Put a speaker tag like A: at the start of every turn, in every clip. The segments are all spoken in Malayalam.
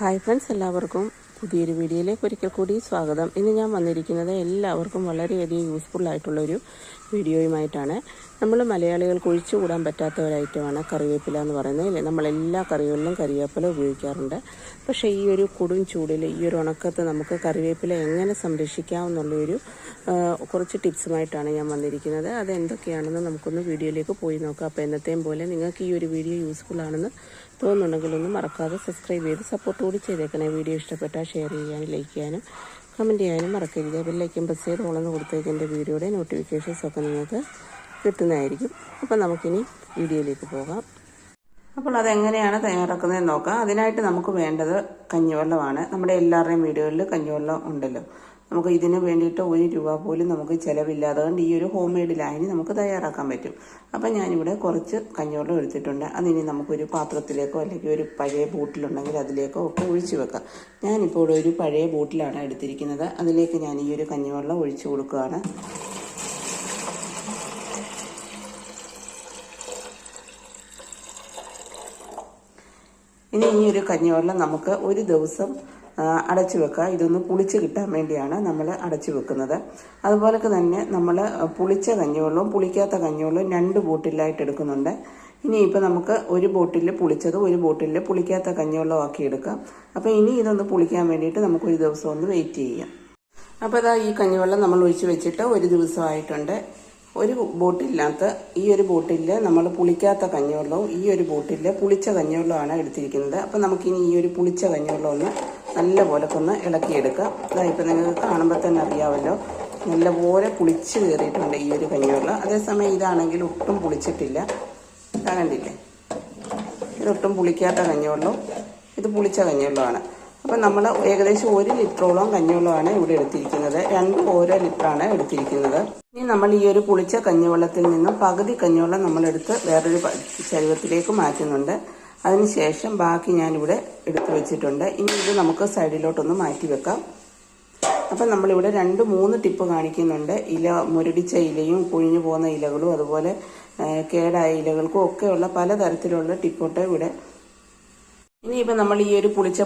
A: ഹായ് ഫ്രണ്ട്സ് എല്ലാവർക്കും പുതിയൊരു വീഡിയോയിലേക്ക് ഒരിക്കൽ കൂടി സ്വാഗതം. ഇന്ന് ഞാൻ വന്നിരിക്കുന്നത് എല്ലാവർക്കും വളരെയധികം യൂസ്ഫുൾ ആയിട്ടുള്ളൊരു വീഡിയോയുമായിട്ടാണ്. നമ്മൾ മലയാളികൾക്ക് ഒഴിച്ചുകൂടാൻ പറ്റാത്ത ഒരു ഐറ്റമാണ് കറിവേപ്പില എന്ന് പറയുന്നത്. ഇല്ലേ നമ്മളെല്ലാ കറികളിലും കറിവേപ്പില ഉപയോഗിക്കാറുണ്ട്. പക്ഷേ ഈ ഒരു കൊടും ചൂടിൽ ഈ ഒരു ഉണക്കത്ത് നമുക്ക് കറിവേപ്പില എങ്ങനെ സംരക്ഷിക്കാം എന്നുള്ളൊരു കുറച്ച് ടിപ്സുമായിട്ടാണ് ഞാൻ വന്നിരിക്കുന്നത്. അത് എന്തൊക്കെയാണെന്ന് നമുക്കൊന്ന് വീഡിയോയിലേക്ക് പോയി നോക്കാം. അപ്പോൾ എന്നത്തെയും പോലെ നിങ്ങൾക്ക് ഈ ഒരു വീഡിയോ യൂസ്ഫുൾ ആണെന്ന് തോന്നുന്നുണ്ടെങ്കിൽ ഒന്നും മറക്കാതെ സബ്സ്ക്രൈബ് ചെയ്ത് സപ്പോർട്ട് കൂടി ചെയ്തേക്കണേ. വീഡിയോ ഇഷ്ടപ്പെട്ടാൽ ഷെയർ ചെയ്യാനും ലൈക്ക് ചെയ്യാനും കമന്റ് ചെയ്യാനും മറക്കരുത്. ബെല്ലൈക്കൻ പ്രസ് ചെയ്ത് ഓളെന്ന് കൊടുത്തേക്ക് എന്റെ വീഡിയോയുടെ നോട്ടിഫിക്കേഷൻസ് ഒക്കെ നിങ്ങൾക്ക് കിട്ടുന്നതായിരിക്കും. അപ്പം നമുക്കിനി വീഡിയോയിലേക്ക് പോകാം. അപ്പോൾ അതെങ്ങനെയാണ് തയ്യാറാക്കുന്നതെന്ന് നോക്കാം. അതിനായിട്ട് നമുക്ക് വേണ്ടത് കഞ്ഞിവെള്ളമാണ്. നമ്മുടെ എല്ലാവരുടെയും വീടുകളിൽ കഞ്ഞിവെള്ളം ഉണ്ടല്ലോ. നമുക്ക് ഇതിന് വേണ്ടിയിട്ട് ഒരു രൂപ പോലും നമുക്ക് ചിലവില്ലാതെ കൊണ്ട് ഈ ഒരു ഹോം മെയ്ഡ് ലായനി നമുക്ക് തയ്യാറാക്കാൻ പറ്റും. അപ്പം ഞാനിവിടെ കുറച്ച് കഞ്ഞിവെള്ളം എടുത്തിട്ടുണ്ട്. അതിനി നമുക്കൊരു പാത്രത്തിലേക്കോ അല്ലെങ്കിൽ ഒരു പഴയ ബോട്ടിലുണ്ടെങ്കിൽ അതിലേക്കോ ഒക്കെ ഒഴിച്ചു വെക്കാം. ഞാനിപ്പോൾ ഒരു പഴയ ബോട്ടിലാണ് എടുത്തിരിക്കുന്നത്. അതിലേക്ക് ഞാൻ ഈ ഒരു കഞ്ഞിവെള്ളം ഒഴിച്ചു കൊടുക്കുകയാണ്. ഇനി ഈ ഒരു കഞ്ഞിവെള്ളം നമുക്ക് ഒരു ദിവസം അടച്ചു വെക്കുക. ഇതൊന്ന് പുളിച്ച് കിട്ടാൻ വേണ്ടിയാണ് നമ്മൾ അടച്ചു വെക്കുന്നത്. അതുപോലെ തന്നെ നമ്മൾ പുളിച്ച കഞ്ഞിവെള്ളവും പുളിക്കാത്ത കഞ്ഞിവെള്ളവും രണ്ട് ബോട്ടിലായിട്ട് എടുക്കുന്നുണ്ട്. ഇനിയിപ്പോൾ നമുക്ക് ഒരു ബോട്ടിൽ പുളിച്ചത് ഒരു ബോട്ടിൽ പുളിക്കാത്ത കഞ്ഞിവെള്ളം ആക്കി എടുക്കാം. അപ്പോൾ ഇനി ഇതൊന്ന് പുളിക്കാൻ വേണ്ടിയിട്ട് നമുക്ക് ഒരു ദിവസം ഒന്ന് വെയിറ്റ് ചെയ്യാം. അപ്പോൾ ഇതാ ഈ കഞ്ഞിവെള്ളം നമ്മൾ ഒഴിച്ച് വെച്ചിട്ട് ഒരു ദിവസമായിട്ടുണ്ട്. ഒരു ബോട്ടിലിനകത്ത് ഈ ഒരു ബോട്ടിൽ നമ്മൾ പുളിക്കാത്ത കഞ്ഞിവെള്ളവും ഈ ഒരു ബോട്ടിൽ പുളിച്ച കഞ്ഞിവെള്ളമാണ് എടുത്തിരിക്കുന്നത്. അപ്പോൾ നമുക്കിനി ഈ ഒരു പുളിച്ച കഞ്ഞിവെള്ളം ഒന്ന് നല്ലപോലെ ഒന്ന് ഇളക്കിയെടുക്കുക. ഇപ്പം നിങ്ങൾക്ക് കാണുമ്പോൾ തന്നെ അറിയാമല്ലോ. നല്ലപോലെ പുളിച്ച് കയറിയിട്ടുണ്ട് ഈ ഒരു കഞ്ഞിവെള്ളം അതേസമയം ഇതാണെങ്കിൽ ഒട്ടും പുളിച്ചിട്ടില്ല. കണ്ടില്ലേ? ഇതൊട്ടും പുളിക്കാത്ത കഞ്ഞിവെള്ളം ഇത് പുളിച്ച കഞ്ഞിവെള്ളമാണ് അപ്പം നമ്മൾ ഏകദേശം ഒരു ലിറ്ററോളം കഞ്ഞിവെള്ളമാണ് ഇവിടെ എടുത്തിരിക്കുന്നത്. രണ്ട് ഓരോ ലിറ്ററാണ് എടുത്തിരിക്കുന്നത്. ഇനി നമ്മൾ ഈ ഒരു പുളിച്ച കഞ്ഞിവെള്ളത്തിൽ നിന്നും പകുതി കഞ്ഞിവെള്ളം നമ്മളെടുത്ത് വേറൊരു ശരീരത്തിലേക്ക് മാറ്റുന്നുണ്ട്. അതിനുശേഷം ബാക്കി ഞാനിവിടെ എടുത്തു വെച്ചിട്ടുണ്ട്. ഇനി ഇത് നമുക്ക് സൈഡിലോട്ടൊന്ന് മാറ്റി വെക്കാം. അപ്പം നമ്മളിവിടെ രണ്ട് മൂന്ന് ടിപ്പ് കാണിക്കുന്നുണ്ട്. ഇല മുരടിച്ച ഇലയും കുഴിഞ്ഞു പോകുന്ന ഇലകളും അതുപോലെ കേടായ ഇലകൾക്കും ഒക്കെയുള്ള പലതരത്തിലുള്ള ടിപ്പൊട്ട് ഇവിടെ. ഇനിയിപ്പോൾ നമ്മൾ ഈ ഒരു പുളിച്ച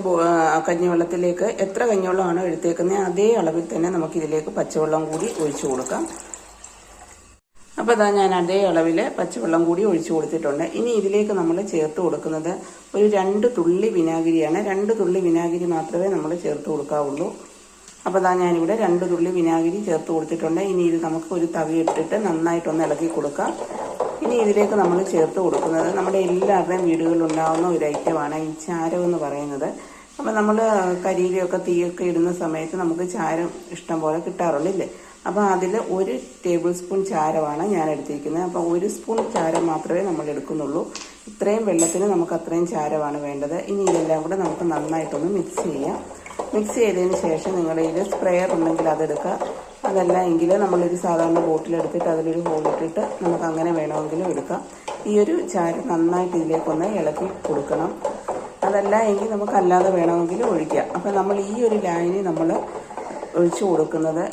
A: കഞ്ഞിവെള്ളത്തിലേക്ക് എത്ര കഞ്ഞിവെള്ളമാണോ എടുത്തേക്കുന്നത് അതേ അളവിൽ തന്നെ നമുക്കിതിലേക്ക് പച്ചവെള്ളം കൂടി ഒഴിച്ചു കൊടുക്കാം. അപ്പോൾ ഇതാ ഞാൻ അതേ അളവിൽ പച്ചവെള്ളം കൂടി ഒഴിച്ചു കൊടുത്തിട്ടുണ്ട്. ഇനി ഇതിലേക്ക് നമ്മൾ ചേർത്ത് കൊടുക്കുന്നത് ഒരു രണ്ട് തുള്ളി വിനാഗിരിയാണ്. രണ്ട് തുള്ളി വിനാഗിരി മാത്രമേ നമ്മൾ ചേർത്ത് കൊടുക്കാവുള്ളൂ. അപ്പോൾ അതാ ഞാനിവിടെ രണ്ട് തുള്ളി വിനാഗിരി ചേർത്ത് കൊടുത്തിട്ടുണ്ട്. ഇനി ഇത് നമുക്ക് ഒരു തവി ഇട്ടിട്ട് നന്നായിട്ടൊന്ന് ഇളക്കി കൊടുക്കാം. ഇനി ഇതിലേക്ക് നമ്മൾ ചേർത്ത് കൊടുക്കുന്നത് നമ്മുടെ എല്ലാവരുടെയും വീടുകളിൽ ഉണ്ടാകുന്ന ഒരു ഐറ്റമാണ് ഈ ചാരം എന്ന് പറയുന്നത്. അപ്പോൾ നമ്മൾ കരിയിലൊക്കെ തീയൊക്കെ ഇടുന്ന സമയത്ത് നമുക്ക് ചാരം ഇഷ്ടം പോലെ കിട്ടാറുള്ളില്ലേ അപ്പോൾ അതിൽ ഒരു ടേബിൾ സ്പൂൺ ചാരമാണ് ഞാൻ എടുത്തിരിക്കുന്നത്. അപ്പോൾ ഒരു സ്പൂൺ ചാരം മാത്രമേ നമ്മൾ എടുക്കുന്നുള്ളൂ. ഇത്രയും വെള്ളത്തിന് നമുക്ക് അത്രയും ചാരമാണ് വേണ്ടത്. ഇനി ഇതെല്ലാം കൂടെ നമുക്ക് നന്നായിട്ടൊന്ന് മിക്സ് ചെയ്യാം. മിക്സ് ചെയ്തതിന് ശേഷം നിങ്ങളുടെ കയ്യിൽ സ്പ്രെയർ ഉണ്ടെങ്കിൽ അതെടുക്കുക അതല്ല എങ്കിൽ നമ്മളൊരു സാധാരണ ബോട്ടിലെടുത്തിട്ട് അതിലൊരു ഹോൾ ഇട്ടിട്ട് നമുക്ക് അങ്ങനെ വേണമെങ്കിലും എടുക്കാം. ഈ ഒരു ചാരം നന്നായിട്ട് ഇതിലേക്കൊന്ന് ഇളക്കി കൊടുക്കണം. അതല്ല എങ്കിൽ നമുക്ക് അല്ലാതെ വേണമെങ്കിൽ ഒഴിക്കാം. അപ്പം നമ്മൾ ഈ ഒരു ലൈനിൽ നമ്മൾ ഒഴിച്ചു കൊടുക്കുന്നത്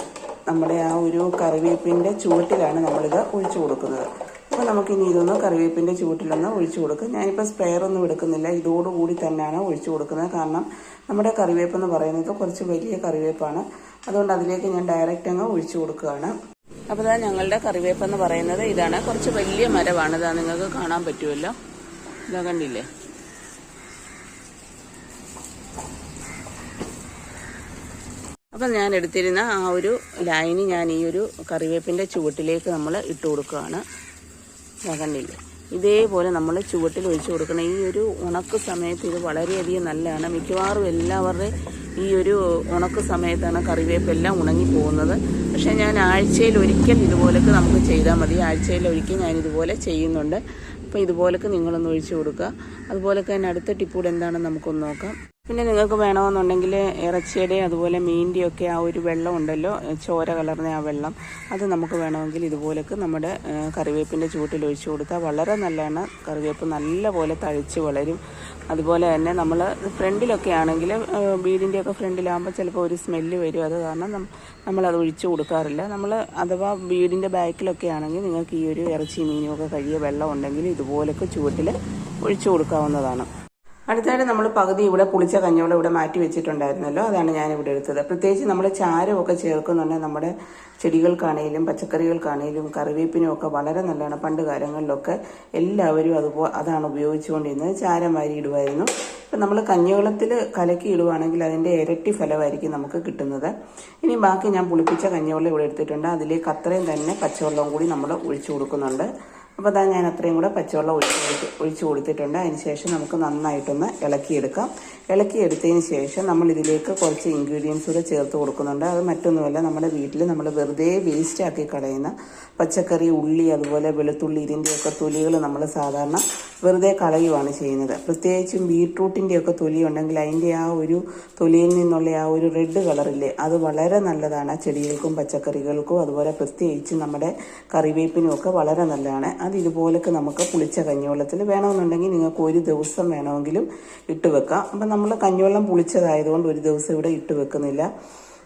A: നമ്മുടെ ആ ഒരു കറിവേപ്പിന്റെ ചുവട്ടിലാണ് നമ്മളിത് ഒഴിച്ചു കൊടുക്കുന്നത്. അപ്പോൾ നമുക്കിനി ഇതൊന്ന് കറിവേപ്പിന്റെ ചുവട്ടിലൊന്ന് ഒഴിച്ചു കൊടുക്കും. ഞാനിപ്പോൾ സ്പ്രെയർ ഒന്നും എടുക്കുന്നില്ല. ഇതോടുകൂടി തന്നെയാണ് ഒഴിച്ചു കൊടുക്കുന്നത്. കാരണം നമ്മുടെ കറിവേപ്പ് എന്ന് പറയുന്നത് കുറച്ച് വലിയ കറിവേപ്പാണ്. അതുകൊണ്ട് അതിലേക്ക് ഞാൻ ഡയറക്റ്റ് അങ്ങ് ഒഴിച്ചു കൊടുക്കുകയാണ്. അപ്പോൾ ഇതാ ഞങ്ങളുടെ കറിവേപ്പ് എന്ന് പറയുന്നത് ഇതാണ്. കുറച്ച് വലിയ മരമാണ്. ഇതാ നിങ്ങൾക്ക് കാണാൻ പറ്റുമല്ലോ. ഇതാ കണ്ടില്ലേ? അപ്പം ഞാൻ എടുത്തിരുന്ന ആ ഒരു ലൈന് ഞാൻ ഈ ഒരു കറിവേപ്പിന്റെ ചുവട്ടിലേക്ക് നമ്മൾ ഇട്ട് കൊടുക്കുകയാണ്. കണ്ടില്ലേ? ഇതേപോലെ നമ്മൾ ചുവട്ടിൽ ഒഴിച്ചു കൊടുക്കണം. ഈ ഒരു ഉണക്ക് സമയത്ത് ഇത് വളരെയധികം നല്ലതാണ്. മിക്കവാറും എല്ലാവരുടെയും ഈ ഒരു ഉണക്ക് സമയത്താണ് കറിവേപ്പെല്ലാം ഉണങ്ങി പോകുന്നത്. പക്ഷേ ഞാൻ ആഴ്ചയിൽ ഒരിക്കൽ ഇതുപോലൊക്കെ നമുക്ക് ചെയ്താൽ മതി. ആഴ്ചയിൽ ഒരിക്കൽ ഞാൻ ഇതുപോലെ ചെയ്യുന്നുണ്ട്. അപ്പോൾ ഇതുപോലൊക്കെ നിങ്ങളൊന്ന് ഒഴിച്ചു കൊടുക്കുക. അതുപോലൊക്കെ തന്നെ അടുത്ത ടിപ്പൂടെ എന്താണെന്ന് നമുക്കൊന്ന് നോക്കാം. പിന്നെ നിങ്ങൾക്ക് വേണമെന്നുണ്ടെങ്കിൽ ഇറച്ചിയുടെയും അതുപോലെ മീനിന്റെയും ആ ഒരു വെള്ളം ഉണ്ടല്ലോ ചോര കലർന്ന ആ വെള്ളം അത് നമുക്ക് വേണമെങ്കിൽ ഇതുപോലൊക്കെ നമ്മുടെ കറിവേപ്പിന്റെ ചൂട്ടിൽ ഒഴിച്ചു കൊടുത്താൽ വളരെ നല്ലതാണ്. കറിവേപ്പ് നല്ലപോലെ തഴിച്ച് വളരും. അതുപോലെ തന്നെ നമ്മൾ ഫ്രണ്ടിലൊക്കെ ആണെങ്കിൽ വീടിന്റെയൊക്കെ ഫ്രണ്ടിലാകുമ്പോൾ ചിലപ്പോൾ ഒരു സ്മെല്ല് വരും. അത് കാരണം നമ്മളത് ഒഴിച്ചു കൊടുക്കാറില്ല. നമ്മൾ അഥവാ വീടിന്റെ ബാക്കിലൊക്കെ ആണെങ്കിൽ നിങ്ങൾക്ക് ഈ ഒരു ഇറച്ചി മീനും ഒക്കെ കഴിയ വെള്ളം ഉണ്ടെങ്കിൽ ഇതുപോലൊക്കെ ചൂട്ടിൽ ഒഴിച്ചു കൊടുക്കാവുന്നതാണ്. അടുത്തായിട്ട് നമ്മൾ പകുതി ഇവിടെ പുളിച്ച കഞ്ഞോളം ഇവിടെ മാറ്റി വെച്ചിട്ടുണ്ടായിരുന്നല്ലോ. അതാണ് ഞാൻ ഇവിടെ എടുത്തത്. പ്രത്യേകിച്ച് നമ്മൾ ചാരമൊക്കെ ചേർക്കുന്നുണ്ടെങ്കിൽ നമ്മുടെ ചെടികൾക്കാണേലും പച്ചക്കറികൾക്കാണേലും കറിവേപ്പിനും ഒക്കെ വളരെ നല്ലതാണ്. പണ്ട് കാലങ്ങളിലൊക്കെ എല്ലാവരും അതുപോ അതാണ് ഉപയോഗിച്ചുകൊണ്ടിരുന്നത്. ചാരം വാരി ഇടുമായിരുന്നു ഇപ്പം നമ്മൾ കഞ്ഞിവെള്ളത്തിൽ കലക്കി ഇടുവാണെങ്കിൽ അതിന്റെ ഇരട്ടി ഫലമായിരിക്കും നമുക്ക് കിട്ടുന്നത്. ഇനി ബാക്കി ഞാൻ പുളിപ്പിച്ച കഞ്ഞിവെള്ളം ഇവിടെ എടുത്തിട്ടുണ്ട്. അതിലേക്ക് അത്രയും തന്നെ പച്ചവെള്ളവും കൂടി നമ്മൾ ഒഴിച്ചു കൊടുക്കുന്നുണ്ട്. അപ്പോൾ അതാ ഞാൻ അത്രയും കൂടെ പച്ചവെള്ളം ഒഴിച്ച് കൊടുത്ത് ഒഴിച്ച് കൊടുത്തിട്ടുണ്ട്. അതിന് ശേഷം നമുക്ക് നന്നായിട്ടൊന്ന് ഇളക്കിയെടുക്കാം. ഇളക്കിയെടുത്തതിന് ശേഷം നമ്മൾ ഇതിലേക്ക് കുറച്ച് ഇൻഗ്രീഡിയൻസ് കൂടെ ചേർത്ത് കൊടുക്കുന്നുണ്ട്. അത് മറ്റൊന്നുമല്ല നമ്മുടെ വീട്ടിൽ നമ്മൾ വെറുതെ വേസ്റ്റ് ആക്കി കളയുന്ന പച്ചക്കറി ഉള്ളി അതുപോലെ വെളുത്തുള്ളി ഇതിന്റെയൊക്കെ തൊലികൾ നമ്മൾ സാധാരണ വെറുതെ കളയുവാണ് ചെയ്യുന്നത്. പ്രത്യേകിച്ചും ബീട്രൂട്ടിന്റെയൊക്കെ തൊലി ഉണ്ടെങ്കിൽ അതിന്റെ ആ ഒരു തൊലിയിൽ നിന്നുള്ള ആ ഒരു റെഡ് കളറില്ലേ അത് വളരെ നല്ലതാണ്. ചെടികൾക്കും പച്ചക്കറികൾക്കും അതുപോലെ പ്രത്യേകിച്ച് നമ്മുടെ കറിവേപ്പിനും ഒക്കെ വളരെ നല്ലതാണ്. അത് ഇതുപോലൊക്കെ നമുക്ക് പുളിച്ച കഞ്ഞിവെള്ളത്തിൽ വേണമെന്നുണ്ടെങ്കിൽ നിങ്ങൾക്ക് ഒരു ദിവസം വേണമെങ്കിലും ഇട്ട് വെക്കാം. അപ്പം നമ്മൾ കഞ്ഞിവെള്ളം പുളിച്ചതായതുകൊണ്ട് ഒരു ദിവസം ഇവിടെ ഇട്ട് വെക്കുന്നില്ല.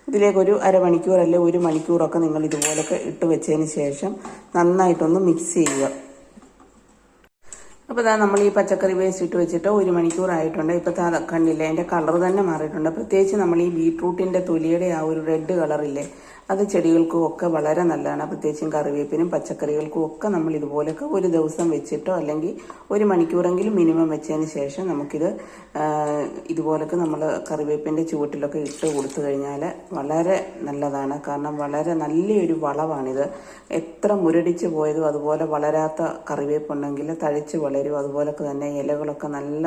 A: ഇതിലേക്ക് ഒരു അരമണിക്കൂർ അല്ലെങ്കിൽ ഒരു മണിക്കൂറൊക്കെ നിങ്ങൾ ഇതുപോലൊക്കെ ഇട്ട് വെച്ചതിന് ശേഷം നന്നായിട്ടൊന്ന് മിക്സ് ചെയ്യുക. അപ്പോൾ ഇതാ നമ്മൾ ഈ പച്ചക്കറി വേസ്റ്റ് ഇട്ട് വെച്ചിട്ട് ഒരു മണിക്കൂറായിട്ടുണ്ട് ഇപ്പോൾ കണ്ടില്ല അതിന്റെ കളർ തന്നെ മാറിയിട്ടുണ്ട്. പ്രത്യേകിച്ച് നമ്മൾ ഈ ബീട്രൂട്ടിന്റെ തൊലിയുടെ ആ ഒരു റെഡ് കളറില്ലേ അത് ചെടികൾക്കും ഒക്കെ വളരെ നല്ലതാണ്. പ്രത്യേകിച്ചും കറിവേപ്പിനും പച്ചക്കറികൾക്കും ഒക്കെ നമ്മൾ ഇതുപോലെയൊക്കെ ഒരു ദിവസം വെച്ചിട്ടോ അല്ലെങ്കിൽ ഒരു മണിക്കൂറെങ്കിലും മിനിമം വെച്ചതിന് ശേഷം നമുക്കിത് ഇതുപോലൊക്കെ നമ്മൾ കറിവേപ്പിന്റെ ചുവട്ടിലൊക്കെ ഇട്ട് കൊടുത്തു കഴിഞ്ഞാൽ വളരെ നല്ലതാണ്. കാരണം വളരെ നല്ലൊരു വളമാണിത്. എത്ര മുരടിച്ച് പോയതും അതുപോലെ വളരാത്ത കറിവേപ്പുണ്ടെങ്കിൽ തഴച്ച് വളരും. അതുപോലൊക്കെ തന്നെ ഇലകളൊക്കെ നല്ല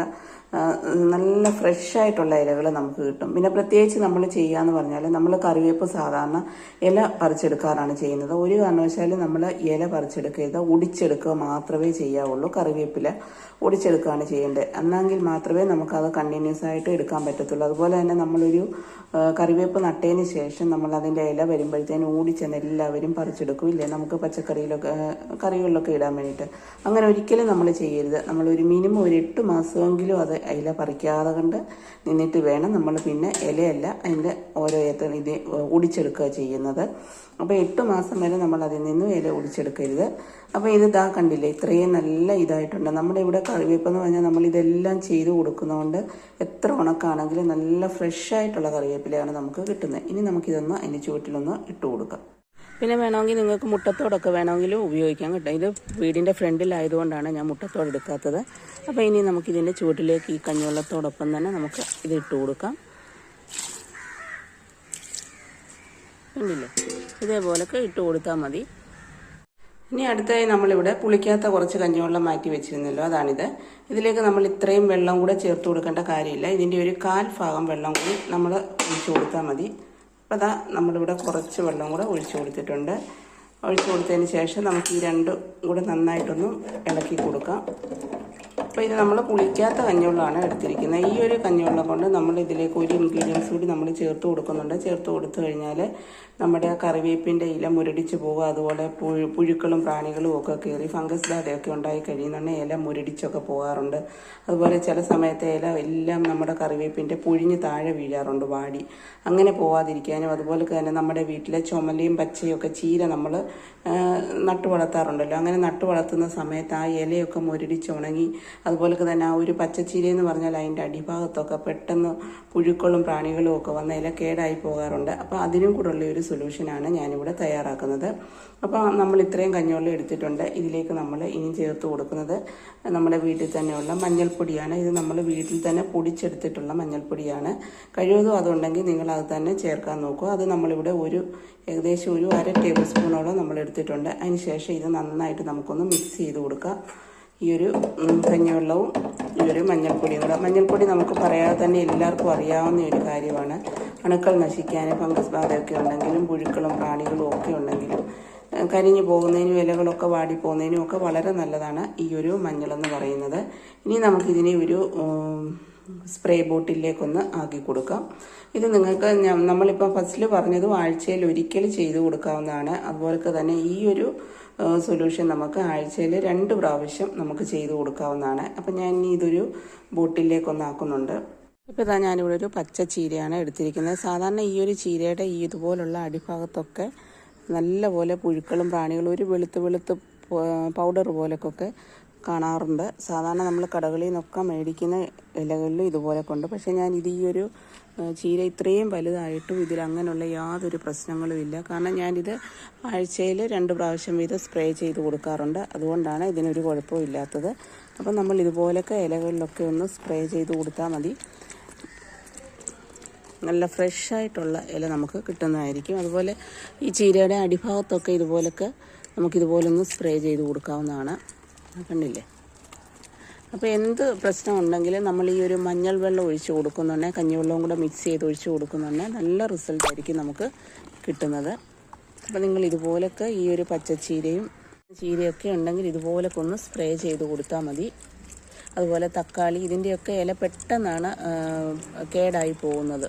A: നല്ല ഫ്രഷായിട്ടുള്ള ഇലകൾ നമുക്ക് കിട്ടും. പിന്നെ പ്രത്യേകിച്ച് നമ്മൾ ചെയ്യാന്ന് പറഞ്ഞാൽ നമ്മൾ കറിവേപ്പ് സാധാരണ ഇല പറിച്ചെടുക്കാറാണ് ചെയ്യുന്നത്. ഒരു കാരണവശാലും നമ്മൾ ഇല പറിച്ചെടുക്കരുത്. ഒടിച്ചെടുക്കുക മാത്രമേ ചെയ്യാവുള്ളൂ. കറിവേപ്പില ഒടിച്ചെടുക്കുകയാണ് ചെയ്യേണ്ടത്. എന്നെങ്കിൽ മാത്രമേ നമുക്കത് കണ്ടിന്യൂസ് ആയിട്ട് എടുക്കാൻ പറ്റത്തുള്ളൂ. അതുപോലെ തന്നെ നമ്മളൊരു കറിവേപ്പ് നട്ടതിന് ശേഷം നമ്മൾ അതിന്റെ ഇല വരുമ്പോഴത്തേനും ഓടിച്ചെന്ന് എല്ലാവരും പറിച്ചെടുക്കും. ഇല്ലേ? നമുക്ക് പച്ചക്കറിയിലൊക്കെ കറികളിലൊക്കെ ഇടാൻ വേണ്ടിയിട്ട്. അങ്ങനെ ഒരിക്കലും നമ്മൾ ചെയ്യരുത്. നമ്മളൊരു മിനിമം ഒരു എട്ട് മാസമെങ്കിലും അത് ഇല പറിക്കാതെ കണ്ട് നിന്നിട്ട് വേണം നമ്മൾ പിന്നെ ഇലയല്ല അതിന്റെ ഓരോ ഇത് ഓടിച്ചെടുക്കുക ഒടിച്ചെടുക്കുക ചെയ്യുന്നത്. അപ്പോൾ എട്ട് മാസം വരെ നമ്മൾ അതിൽ നിന്നും ഇല ഒടിച്ചെടുക്കരുത്. അപ്പോൾ ഇത് ഇതാ കണ്ടില്ലേ ഇത്രയും നല്ല ഇതായിട്ടുണ്ട്. നമ്മുടെ ഇവിടെ കറിവേപ്പെന്ന് പറഞ്ഞാൽ നമ്മൾ ഇതെല്ലാം ചെയ്ത് കൊടുക്കുന്നതുകൊണ്ട് എത്ര ഉണക്കാണെങ്കിലും നല്ല ഫ്രഷ് ആയിട്ടുള്ള കറിവേപ്പിലയാണ് നമുക്ക് കിട്ടുന്നത്. ഇനി നമുക്കിതൊന്ന് അതിന്റെ ചുവട്ടിലൊന്ന് ഇട്ട് കൊടുക്കാം. പിന്നെ വേണമെങ്കിൽ നിങ്ങൾക്ക് മുട്ടത്തോടൊക്കെ വേണമെങ്കിൽ ഉപയോഗിക്കാം കേട്ടോ. ഇത് വീടിന്റെ ഫ്രണ്ടിലായതുകൊണ്ടാണ് ഞാൻ മുട്ടത്തോട് എടുക്കാത്തത്. അപ്പോൾ ഇനി നമുക്കിതിന്റെ ചുവട്ടിലേക്ക് ഈ കഞ്ഞിവെള്ളത്തോടൊപ്പം തന്നെ നമുക്ക് ഇത് ഇട്ട് കൊടുക്കാം. കണ്ടില്ലേ ഇതേപോലൊക്കെ ഇട്ട് കൊടുത്താൽ മതി. ഇനി അടുത്തായി നമ്മളിവിടെ പുളിക്കാത്ത കുറച്ച് കഞ്ഞിവെള്ളം മാറ്റി വെച്ചിരുന്നല്ലോ അതാണിത്. ഇതിലേക്ക് നമ്മൾ ഇത്രയും വെള്ളം കൂടെ ചേർത്ത് കൊടുക്കേണ്ട കാര്യമില്ല. ഇതിന്റെ ഒരു കാൽ ഭാഗം വെള്ളം കൂടി നമ്മൾ ഒഴിച്ചു കൊടുത്താൽ മതി. അപ്പോൾ അതാ നമ്മളിവിടെ കുറച്ച് വെള്ളം കൂടെ ഒഴിച്ചു കൊടുത്തിട്ടുണ്ട്. ഒഴിച്ചു കൊടുത്തതിന് ശേഷം നമുക്ക് ഈ രണ്ടും കൂടെ നന്നായിട്ടൊന്ന് ഇളക്കി കൊടുക്കാം. അപ്പോൾ ഇത് നമ്മൾ പുളിക്കാത്ത കഞ്ഞുള്ളാണ് എടുത്തിരിക്കുന്നത്. ഈ ഒരു കഞ്ഞുള്ള കൊണ്ട് നമ്മൾ ഇതിലേക്ക് ഒരു ഇൻഗ്രീഡിയൻസ് കൂടി നമ്മൾ ചേർത്ത് കൊടുക്കുന്നുണ്ട്. ചേർത്ത് കൊടുത്തു കഴിഞ്ഞാൽ നമ്മുടെ കറിവേപ്പിന്റെ ഇല മുരടിച്ച് പോകുക അതുപോലെ പുഴു പുഴുക്കളും പ്രാണികളും ഒക്കെ കയറി ഫംഗസ് ബാധയൊക്കെ ഉണ്ടായി കഴിയുന്നുണ്ടെങ്കിൽ ഇല മുരടിച്ചൊക്കെ പോകാറുണ്ട്. അതുപോലെ ചില സമയത്ത് ഇല എല്ലാം നമ്മുടെ കറിവേപ്പിന്റെ പുഴിഞ്ഞ് താഴെ വീഴാറുണ്ട് വാടി. അങ്ങനെ പോവാതിരിക്കാനും അതുപോലെ തന്നെ നമ്മുടെ വീട്ടിലെ ചുമലയും പച്ചയും ഒക്കെ ചീര നമ്മൾ നട്ടു വളർത്താറുണ്ടല്ലോ അങ്ങനെ നട്ടു വളർത്തുന്ന സമയത്ത് ആ ഇലയൊക്കെ മുരടിച്ച് ഉണങ്ങി അതുപോലെ തന്നെ ആ ഒരു പച്ചച്ചീര എന്ന് പറഞ്ഞാൽ അതിന്റെ അടിഭാഗത്തൊക്കെ പെട്ടെന്ന് പുഴുക്കളും പ്രാണികളും ഒക്കെ വന്ന ഇല കേടായി പോകാറുണ്ട്. അപ്പോൾ അതിനും കൂടെയുള്ള ഒരു സൊല്യൂഷനാണ് ഞാനിവിടെ തയ്യാറാക്കുന്നത്. അപ്പോൾ നമ്മൾ ഇത്രയും കഞ്ഞോളം എടുത്തിട്ടുണ്ട്. ഇതിലേക്ക് നമ്മൾ ഇനി ചേർത്ത് കൊടുക്കുന്നത് നമ്മുടെ വീട്ടിൽ തന്നെയുള്ള മഞ്ഞൾപ്പൊടിയാണ്. ഇത് നമ്മൾ വീട്ടിൽ തന്നെ പൊടിച്ചെടുത്തിട്ടുള്ള മഞ്ഞൾപ്പൊടിയാണ്. കഴിവതും അതുണ്ടെങ്കിൽ നിങ്ങൾ അത് തന്നെ ചേർക്കാൻ നോക്കുക അത് നമ്മളിവിടെ ഒരു ഏകദേശം ഒരു അര ടേബിൾ സ്പൂണോളം നമ്മൾ എടുത്തിട്ടുണ്ട്. അതിന് ശേഷം ഇത് നന്നായിട്ട് നമുക്കൊന്ന് മിക്സ് ചെയ്ത് കൊടുക്കാം. ഈ ഒരു കഞ്ഞിവെള്ളവും ഈ ഒരു മഞ്ഞൾപ്പൊടിയും കൂടെ. മഞ്ഞൾപ്പൊടി നമുക്ക് പറയാതെ തന്നെ എല്ലാവർക്കും അറിയാവുന്ന ഒരു കാര്യമാണ്. അണുക്കൾ നശിക്കാനും ഫംഗസ് ബാധയൊക്കെ ഉണ്ടെങ്കിലും പുഴുക്കളും പ്രാണികളും ഒക്കെ ഉണ്ടെങ്കിലും കരിഞ്ഞു പോകുന്നതിനും ഇലകളൊക്കെ വാടി പോകുന്നതിനും ഒക്കെ വളരെ നല്ലതാണ് ഈ ഒരു മഞ്ഞളെന്ന് പറയുന്നത്. ഇനി നമുക്കിതിനെ ഒരു സ്പ്രേ ബോട്ടിലേക്കൊന്ന് ആക്കി കൊടുക്കാം. ഇത് നിങ്ങൾക്ക് നമ്മളിപ്പോൾ ഫസ്റ്റിൽ പറഞ്ഞത് ആഴ്ചയിൽ ഒരിക്കൽ ചെയ്ത് കൊടുക്കാവുന്നതാണ്. അതുപോലെ തന്നെ ഈ ഒരു സൊല്യൂഷൻ നമുക്ക് ആഴ്ചയിൽ രണ്ട് പ്രാവശ്യം നമുക്ക് ചെയ്ത് കൊടുക്കാവുന്നതാണ്. അപ്പം ഞാൻ ഇതൊരു ബോട്ടിലേക്കൊന്ന് ആക്കുന്നുണ്ട്. ഇപ്പോൾ ഇതാ ഞാനിവിടെ ഒരു പച്ച ചീരയാണ് എടുത്തിരിക്കുന്നത്. സാധാരണ ഈ ഒരു ചീരയുടെ ഈ ഇതുപോലുള്ള അടിഭാഗത്തൊക്കെ നല്ലപോലെ പുഴുക്കളും പ്രാണികളും ഒരു വെളുത്ത് വെളുത്ത് പൗഡർ പോലൊക്കെ കാണാറുണ്ട്. സാധാരണ നമ്മൾ കടകളിൽ നിന്നൊക്കെ മേടിക്കുന്ന ഇലകളിലും ഇതുപോലെ കൊണ്ട്. പക്ഷേ ഞാൻ ഇത് ഈ ഒരു ചീര ഇത്രയും വലുതായിട്ടും ഇതിൽ അങ്ങനെയുള്ള യാതൊരു പ്രശ്നങ്ങളും ഇല്ല. കാരണം ഞാനിത് ആഴ്ചയിൽ രണ്ട് പ്രാവശ്യം വീതം സ്പ്രേ ചെയ്ത് കൊടുക്കാറുണ്ട്. അതുകൊണ്ടാണ് ഇതിനൊരു കുഴപ്പവും ഇല്ലാത്തത്. അപ്പം നമ്മൾ ഇതുപോലൊക്കെ ഇലകളിലൊക്കെ ഒന്ന് സ്പ്രേ ചെയ്ത് കൊടുത്താൽ മതി. നല്ല ഫ്രഷായിട്ടുള്ള ഇല നമുക്ക് കിട്ടുന്നതായിരിക്കും. അതുപോലെ ഈ ചീരയുടെ അടിഭാഗത്തൊക്കെ ഇതുപോലൊക്കെ നമുക്കിതുപോലൊന്ന് സ്പ്രേ ചെയ്ത് കൊടുക്കാവുന്നതാണ്. കണ്ടില്ലേ? അപ്പോൾ എന്ത് പ്രശ്നം ഉണ്ടെങ്കിലും നമ്മൾ ഈ ഒരു മഞ്ഞൾ വെള്ളം ഒഴിച്ച് കൊടുക്കുന്നുണ്ടെങ്കിൽ കഞ്ഞിവെള്ളവും കൂടെ മിക്സ് ചെയ്ത് ഒഴിച്ച് കൊടുക്കുന്നുണ്ടെങ്കിൽ നല്ല റിസൾട്ട് ആയിരിക്കും നമുക്ക് കിട്ടുന്നത്. അപ്പോൾ നിങ്ങൾ ഇതുപോലൊക്കെ ഈ ഒരു പച്ചച്ചീരയും ചീരയൊക്കെ ഉണ്ടെങ്കിൽ ഇതുപോലൊക്കെ ഒന്ന് സ്പ്രേ ചെയ്ത് കൊടുത്താൽ മതി. അതുപോലെ തക്കാളി ഇതിന്റെയൊക്കെ ഇല പെട്ടെന്നാണ് കേടായി പോകുന്നത്.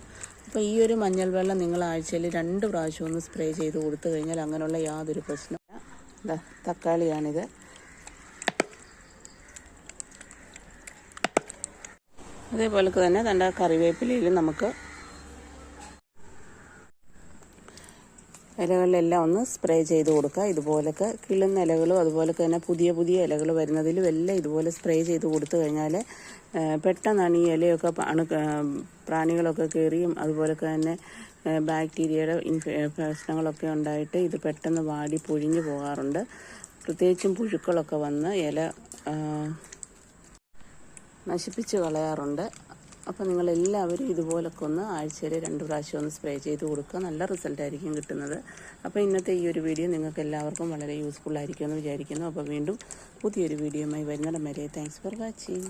A: അപ്പോൾ ഈ ഒരു മഞ്ഞൾ വെള്ളം നിങ്ങൾ ആഴ്ചയിൽ രണ്ട് പ്രാവശ്യം ഒന്ന് സ്പ്രേ ചെയ്ത് കൊടുത്തു കഴിഞ്ഞാൽ അങ്ങനെയുള്ള യാതൊരു പ്രശ്നമില്ല തക്കാളിയാണിത്. അതേപോലെ തന്നെ തന്റെ കറിവേപ്പിലയിലും നമുക്ക് ഇലകളിലെല്ലാം ഒന്ന് സ്പ്രേ ചെയ്ത് കൊടുക്കുക. ഇതുപോലൊക്കെ കിളുന്ന ഇലകളും അതുപോലെ തന്നെ പുതിയ പുതിയ ഇലകൾ വരുന്നതിലും എല്ലാം ഇതുപോലെ സ്പ്രേ ചെയ്ത് കൊടുത്തു കഴിഞ്ഞാൽ പെട്ടെന്നാണ് ഈ ഇലയൊക്കെ അണു പ്രാണികളൊക്കെ കയറിയും. അതുപോലെ തന്നെ ബാക്ടീരിയയുടെ ഇൻഫെ പ്രശ്നങ്ങളൊക്കെ ഉണ്ടായിട്ട് ഇത് പെട്ടെന്ന് വാടി പൊഴിഞ്ഞു പോകാറുണ്ട്. പ്രത്യേകിച്ചും പുഴുക്കളൊക്കെ വന്ന് ഇല നശിപ്പിച്ച് കളയാറുണ്ട്. അപ്പോൾ നിങ്ങളെല്ലാവരും ഇതുപോലൊക്കെ ഒന്ന് ആഴ്ചയിൽ രണ്ട് പ്രാവശ്യം ഒന്ന് സ്പ്രേ ചെയ്ത് കൊടുക്കുക. നല്ല റിസൾട്ട് ആയിരിക്കും കിട്ടുന്നത്. അപ്പോൾ ഇന്നത്തെ ഈ ഒരു വീഡിയോ നിങ്ങൾക്ക് എല്ലാവർക്കും വളരെ യൂസ്ഫുൾ ആയിരിക്കുമെന്ന് വിചാരിക്കുന്നു. അപ്പോൾ വീണ്ടും പുതിയൊരു വീഡിയോയുമായി വരുന്നിടം വരെ. Thanks for watching